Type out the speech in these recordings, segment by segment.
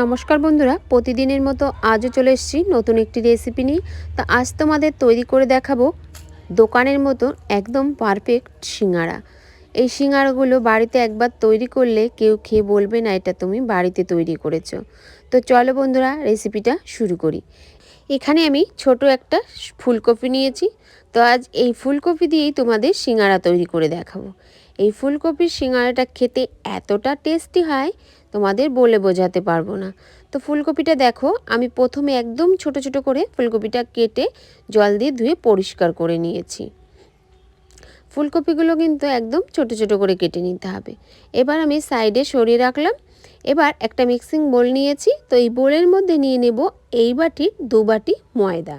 নমস্কার বন্ধুরা, প্রতিদিনের মতো আজও চলে এসেছি নতুন একটি রেসিপি নিয়ে। তা আজ তোমাদের তৈরি করে দেখাবো দোকানের মতো একদম পারফেক্ট সিঙ্গারা। এই সিঙ্গারাগুলো বাড়িতে একবার তৈরি করলে কেউ খেয়ে বলবে, না, এটা তুমি বাড়িতে তৈরি করেছ। তো চলো বন্ধুরা রেসিপিটা শুরু করি। এখানে আমি ছোট একটা ফুলকপি নিয়েছি। তো আজ এই ফুলকপি দিয়েই তোমাদের সিঙ্গারা তৈরি করে দেখাবো। এই ফুলকপির সিঙ্গারাটা খেতে এতটা টেস্টি হয় তোমাদের বলে বোঝাতে পারব না। তো ফুলকপিটা দেখো, আমি প্রথমে একদম ছোট ছোট করে ফুলকপিটা কেটে জল দিয়ে ধুয়ে পরিষ্কার করে নিয়েছি। ফুলকপিগুলো কিন্তু একদম ছোট ছোট করে কেটে নিতে হবে। এবার আমি সাইডে সরিয়ে রাখলাম। এবার একটা মিক্সিং বোল নিয়েছি। তো এই বোলের মধ্যে নিয়ে নেব এই বাটির দু বাটি ময়দা।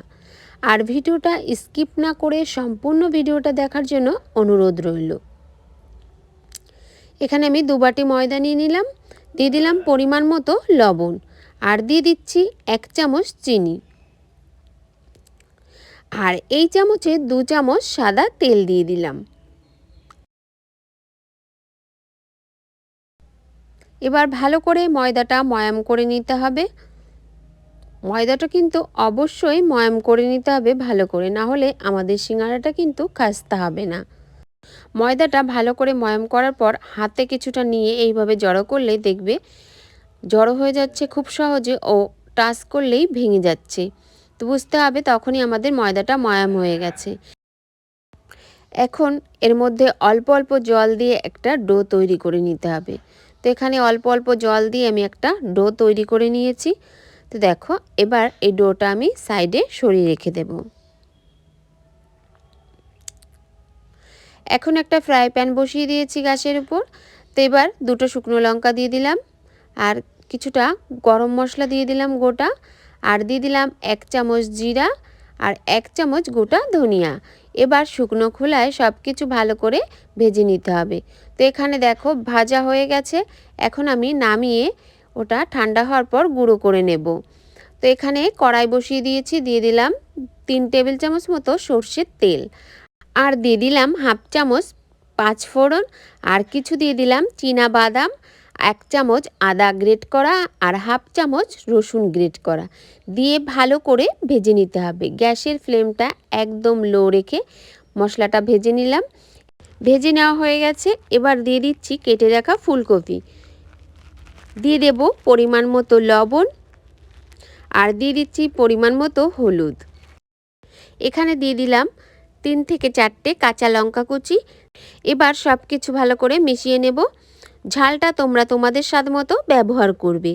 আর ভিডিওটা স্কিপ না করে সম্পূর্ণ ভিডিওটা দেখার জন্য অনুরোধ রইল। এখানে আমি দু বাটি ময়দা নিয়ে নিলাম। দিয়ে দিলাম পরিমাণ মতো লবণ আর দিয়ে দিচ্ছি এক চামচ চিনি। আর এই চামচে দু চামচ সাদা তেল দিয়ে দিলাম। এবার ভালো করে ময়দাটা ময়াম করে নিতে হবে। ময়দাটা কিন্তু অবশ্যই ময়াম করে নিতে হবে ভালো করে, না হলে আমাদের সিঙ্গারাটা কিন্তু খাস্তা হবে না। ময়দাটা ভালো করে ময়াম করার পর হাতে কিছুটা নিয়ে এইভাবে জড়ো করলে দেখবে জড়ো হয়ে যাচ্ছে খুব সহজে ও টাচ করলেই ভেঙে যাচ্ছে। তো বুঝতে হবে তখনই আমাদের ময়দাটা ময়াম হয়ে গেছে। এখন এর মধ্যে অল্প অল্প জল দিয়ে একটা ডো তৈরি করে নিতে হবে। তো এখানে অল্প অল্প জল দিয়ে আমি একটা ডো তৈরি করে নিয়েছি। তো দেখো, এবার এই ডোটা আমি সাইডে সরিয়ে রেখে দেবো। এখন একটা ফ্রাই প্যান বসিয়ে দিয়েছি গ্যাসের উপর। তো এবার দুটো শুকনো লঙ্কা দিয়ে দিলাম। আর কিছুটা গরম মশলা দিয়ে দিলাম গোটা। আর দিয়ে দিলাম এক চামচ জিরা আর এক চামচ গোটা ধনিয়া। এবার শুকনো খোলায় সব কিছু ভালো করে ভেজে নিতে হবে। তো এখানে দেখো ভাজা হয়ে গেছে। এখন আমি নামিয়ে ওটা ঠান্ডা হওয়ার পর গুঁড়ো করে নেব। তো এখানে কড়াই বসিয়ে দিয়েছি। দিয়ে দিলাম তিন টেবিল চামচ মতো সর্ষের তেল। আর দিয়ে দিলাম হাফ চামচ পাঁচ ফোড়ন, আর কিছু দিয়ে দিলাম চীনা বাদাম, এক চামচ আদা গ্রেট করা আর হাফ চামচ রসুন গ্রেট করা। দিয়ে ভালো করে ভেজে নিতে হবে। গ্যাসের ফ্লেমটা একদম লো রেখে মশলাটা ভেজে নিলাম। ভেজে নেওয়া হয়ে গেছে। এবার দিয়ে দিচ্ছি কেটে রাখা ফুলকপি। দিয়ে দেব পরিমাণ মতো লবণ আর দিয়ে দিচ্ছি পরিমাণ মতো হলুদ। এখানে দিয়ে দিলাম তিন থেকে চারটে কাঁচা লঙ্কা কুচি। এবার সব কিছু ভালো করে মিশিয়ে নেব। ঝালটা তোমরা তোমাদের স্বাদ মতো ব্যবহার করবে।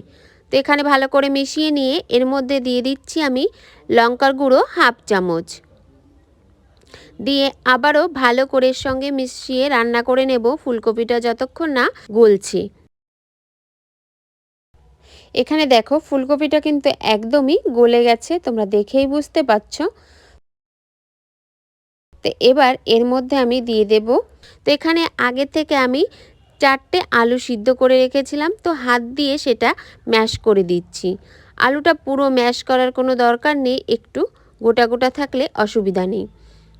তো এখানে ভালো করে মিশিয়ে নিয়ে এর মধ্যে দিয়ে দিচ্ছি আমি লঙ্কার গুঁড়ো হাফ চামচ। দিয়ে আবারও ভালো করে সঙ্গে মিশিয়ে রান্না করে নেব ফুলকপিটা যতক্ষণ না গলছে। এখানে দেখো ফুলকপিটা কিন্তু একদমই গলে গেছে, তোমরা দেখেই বুঝতে পারছ। তো এবার এর মধ্যে আমি দিয়ে দেব। তো এখানে আগে থেকে আমি চারটে আলু সিদ্ধ করে রেখেছিলাম। তো হাত দিয়ে সেটা ম্যাশ করে দিচ্ছি। আলুটা পুরো ম্যাশ করার কোনো দরকার নেই, একটু গোটা গোটা থাকলে অসুবিধা নেই।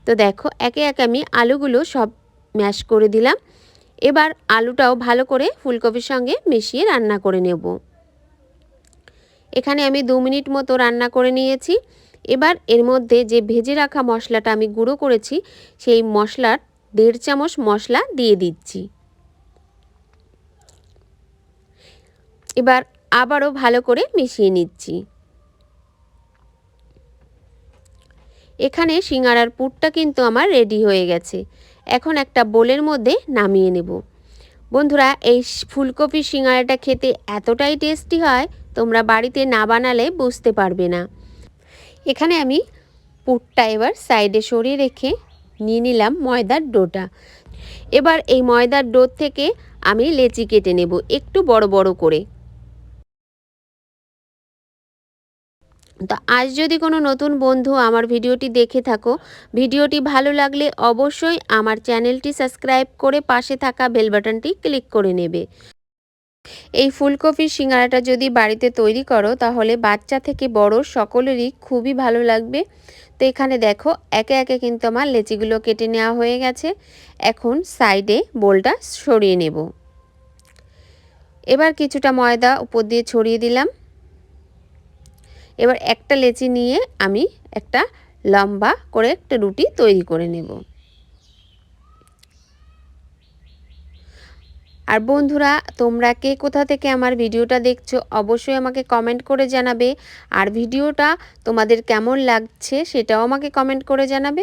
তো দেখো, একে একে আমি আলুগুলো সব ম্যাশ করে দিলাম। এবার আলুটাও ভালো করে ফুলকপির সঙ্গে মিশিয়ে রান্না করে নেব। এখানে আমি দু মিনিট মতো রান্না করে নিয়েছি। এবার এর মধ্যে যে ভেজে রাখা মশলাটা আমি গুঁড়ো করেছি, সেই মশলার দেড় চামচ মশলা দিয়ে দিচ্ছি। এবার আবারও ভালো করে মিশিয়ে নিচ্ছি। এখানে সিঙ্গারার পুরটা কিন্তু আমার রেডি হয়ে গেছে। এখন একটা বোলের মধ্যে নামিয়ে নেব। বন্ধুরা, এই ফুলকপি সিঙ্গারাটা খেতে এতটাই টেস্টি হয়, তোমরা বাড়িতে না বানালে বুঝতে পারবে না। এখানে আমি পুরটা এবার সাইডে সরিয়ে রেখে নিয়ে নিলাম ময়দার ডোটা। এবার এই ময়দার ডো থেকে আমি লেচি কেটে নেব একটু বড় বড় করে। তো আজ যদি কোনো নতুন বন্ধু আমার ভিডিওটি দেখে থাকো, ভিডিওটি ভালো লাগলে অবশ্যই আমার চ্যানেলটি সাবস্ক্রাইব করে পাশে থাকা বেল বাটনটি ক্লিক করে নেবে। এই ফুলকপির সিঙ্গারাটা যদি বাড়িতে তৈরি করো, তাহলে বাচ্চা থেকে বড় সকলেরই খুবই ভালো লাগবে। তো এখানে দেখো, একে একে কিন্তু আমার লেচিগুলো কেটে নেওয়া হয়ে গেছে। এখন সাইডে বোলটা সরিয়ে নেব। এবার কিছুটা ময়দা উপর দিয়ে ছড়িয়ে দিলাম। এবার একটা লেচি নিয়ে আমি একটা লম্বা করে একটা রুটি তৈরি করে নেব। আর বন্ধুরা, তোমরা কে কোথা থেকে আমার ভিডিওটা দেখছ, অবশ্যই আমাকে কমেন্ট করে জানাবে। আর ভিডিওটা তোমাদের কেমন লাগছে, সেটাও আমাকে কমেন্ট করে জানাবে।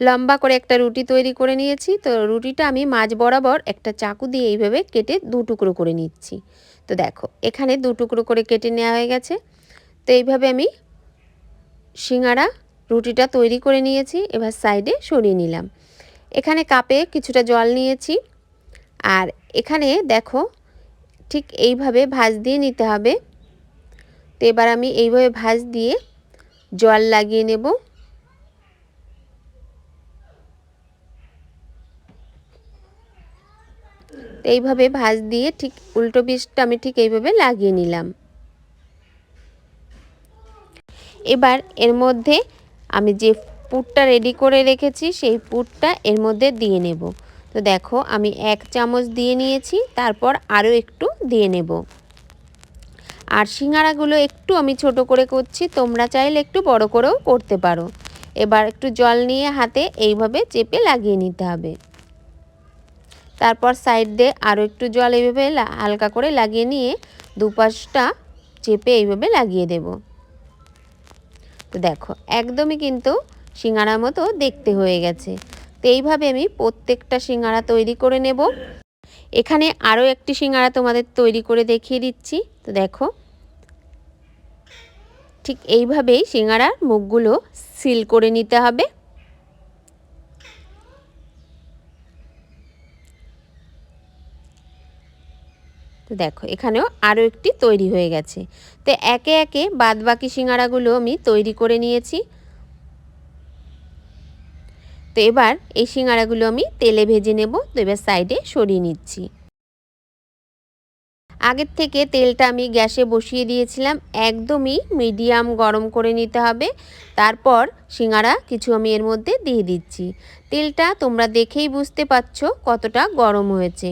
লম্বা করে একটা রুটি তৈরি করে নিয়েছি। তো রুটিটা আমি মাঝ বরাবর একটা চাকু দিয়ে এইভাবে কেটে দু টুকরো করে নিচ্ছি। তো দেখো, এখানে দু টুকরো করে কেটে নেওয়া হয়ে গেছে। তো এইভাবে আমি সিঙ্গারা রুটিটা তৈরি করে নিয়েছি, এবার সাইডে সরিয়ে নিলাম। এখানে কাপে কিছুটা জল নিয়েছি। আর এখানে দেখো, ঠিক এইভাবে ভাজ দিয়ে নিতে হবে। তো এবার আমি এইভাবে ভাজ দিয়ে জল লাগিয়ে নেব। এইভাবে ভাজ দিয়ে ঠিক উল্টো বীজটা আমি ঠিক এইভাবে লাগিয়ে নিলাম। এবার এর মধ্যে আমি যে পুরটা রেডি করে রেখেছি, সেই পুরটা এর মধ্যে দিয়ে নেব। তো দেখো আমি এক চামচ দিয়ে নিয়েছি, তারপর আরও একটু দিয়ে নেব। আর সিঙ্গারাগুলো একটু আমি ছোট করে করছি, তোমরা চাইলে একটু বড় করেও করতে পারো। এবার একটু জল নিয়ে হাতে এইভাবে চেপে লাগিয়ে নিতে হবে। তারপর সাইড দিয়ে আরও একটু জল এইভাবে হালকা করে লাগিয়ে নিয়ে দুপাশটা চেপে এইভাবে লাগিয়ে দেব। তো দেখো, একদমই কিন্তু সিঙ্গারার মতো দেখতে হয়ে গেছে। তো এইভাবে আমি প্রত্যেকটা সিঙ্গারা তৈরি করে নেব। এখানে আরও একটি সিঙ্গারা তোমাদের তৈরি করে দেখিয়ে দিচ্ছি। তো দেখো, ঠিক এইভাবেই সিঙ্গারার মুখগুলো সিল করে নিতে হবে। তো দেখো, এখানেও আরও একটি তৈরি হয়ে গেছে। তো একে একে বাদবাকি সিঙ্গারাগুলো আমি তৈরি করে নিয়েছি। তো এবার এই সিঙ্গারাগুলো আমি তেলে ভেজে নেব, তো এবার সাইডে সরিয়ে নিচ্ছি। আগের থেকে তেলটা আমি গ্যাসে বসিয়ে দিয়েছিলাম, একদমই মিডিয়াম গরম করে নিতে হবে। তারপর সিঙ্গারা কিছু আমি এর মধ্যে দিয়ে দিচ্ছি। তেলটা তোমরা দেখেই বুঝতে পারছ কতটা গরম হয়েছে।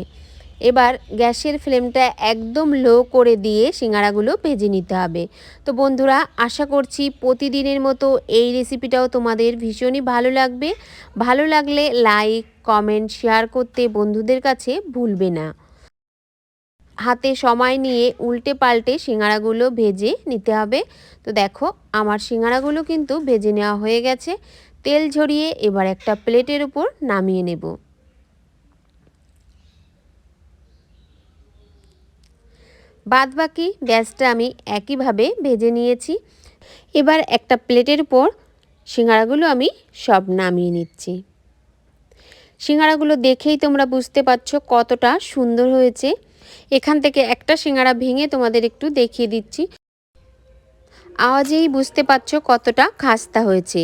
এবার গ্যাসের ফ্লেমটা একদম লো করে দিয়ে সিঙ্গারাগুলো ভেজে নিতে হবে। তো বন্ধুরা, আশা করছি প্রতিদিনের মতো এই রেসিপিটাও তোমাদের ভীষণই ভালো লাগবে। ভালো লাগলে লাইক কমেন্ট শেয়ার করতে বন্ধুদের কাছে ভুলবে না। হাতে সময় নিয়ে উল্টে পাল্টে সিঙ্গারাগুলো ভেজে নিতে হবে। তো দেখো, আমার সিঙ্গারাগুলো কিন্তু ভেজে নেওয়া হয়ে গেছে। তেল ঝরিয়ে এবার একটা প্লেটের উপর নামিয়ে নেব। বাদ বাকি গ্যাসটা আমি একইভাবে ভেজে নিয়েছি। এবার একটা প্লেটের উপর সিঙ্গারাগুলো আমি সব নামিয়ে নিচ্ছি। সিঙ্গারাগুলো দেখেই তোমরা বুঝতে পারছ কতটা সুন্দর হয়েছে। এখান থেকে একটা সিঙ্গারা ভেঙে তোমাদের একটু দেখিয়ে দিচ্ছি। আওয়াজেই বুঝতে পারছ কতটা খাস্তা হয়েছে।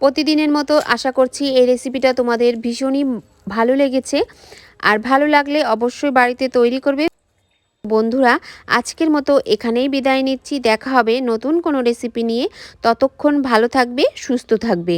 প্রতিদিনের মতো আশা করছি এই রেসিপিটা তোমাদের ভীষণই ভালো লেগেছে। আর ভালো লাগলে অবশ্যই বাড়িতে তৈরি করবে। বন্ধুরা, আজকের মতো এখানেই বিদায় নিচ্ছি। দেখা হবে নতুন কোনো রেসিপি নিয়ে। ততক্ষণ ভালো থাকবে, সুস্থ থাকবে।